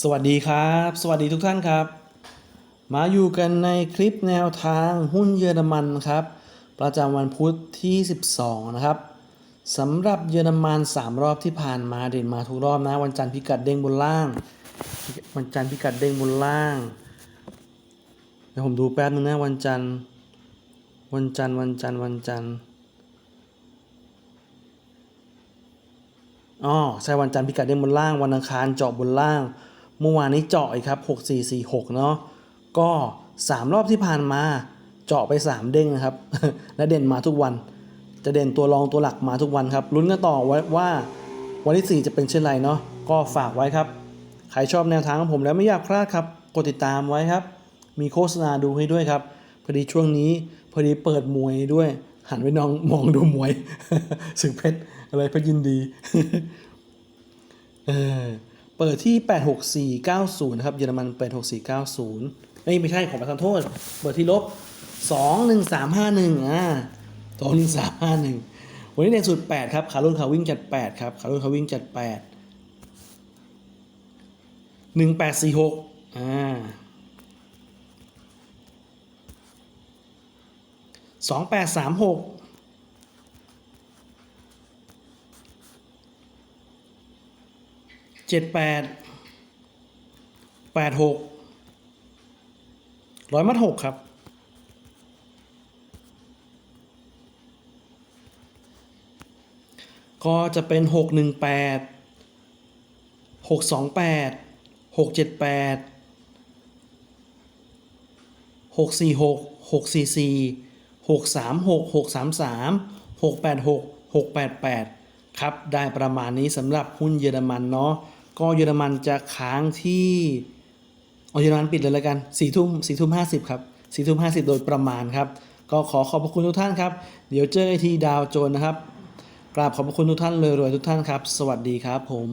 สวัสดีครับ สวัสดีทุกท่านครับ มาอยู่กันในคลิปแนวทางหุ้นเยอรมันครับ ประจำวันพุธที่ 12 นะครับสำหรับเยอรมัน 3 รอบที่ผ่านมาเด่นมาทุกรอบนะ วันจันทร์พิกัดเด้งบนล่าง วันจันทร์พิกัดเด้งบนล่างเดี๋ยวผมดูแป๊บนึงนะวันจันทร์ วันจันทร์วันจันทร์วันจันทร์อ๋อใช่วันจันทร์พิกัดเด้งบนล่างวันอังคารเจาะบนล่าง เมื่อวานนี้เจาะอีกครับ 6446 เนาะก็ 3 รอบที่ผ่านมาเจาะไป 3 เด้งนะครับ และเด่นมาทุกวัน จะเด่นตัวรองตัวหลักมาทุกวันครับลุ้นกันต่อไว้ว่าวันที่ 4 จะเป็นเช่นไรเนาะก็ฝากไว้ครับ ใครชอบแนวทางของผมแล้วไม่อยากพลาดครับกดติดตามไว้ครับ มีโฆษณาดูให้ด้วยครับพอดีช่วงนี้พอดีเปิดมวยด้วย หันไปน้องมองดูมวยสึกเพชรอะไรเพชรยินดี เออ เปิดที่ 86490 นะครับ เยอรมัน 86490เอ้ยไม่ใช่ของประทานโทษ เปิดที่ลบ 21351 อ่า21351 วันนี้เด่นสุด 8 ครับ ขารุ่นขาวิ่งจัด 8 ครับ ขารุ่นขาวิ่งจัด 8 1846 อ่า2836 เจ็ดแปดแปดหกร้อยมัดหกครับ ก็จะเป็นหกหนึ่งแปดหกสองแปดหกเจ็ดแปดหกสี่หกหกสี่สี่หกสามหกหกสามสามหกแปดหกหกแปดแปดครับ ได้ประมาณนี้สำหรับหุ้นเยอรมันเนาะ ก็เยอรมันจะค้างที่เอเยอรมันปิดเลยแล้วกันสี่ทุ่มสี่ทุ่มห้าสิบครับสี่ทุ่มห้าสิบโดยประมาณครับ ก็ขอขอบพระคุณทุกท่านครับ เดี๋ยวเจอกันทีดาวโจนนะครับ กราบขอบพระคุณทุกท่านเลยรวยทุกท่านครับ สวัสดีครับผม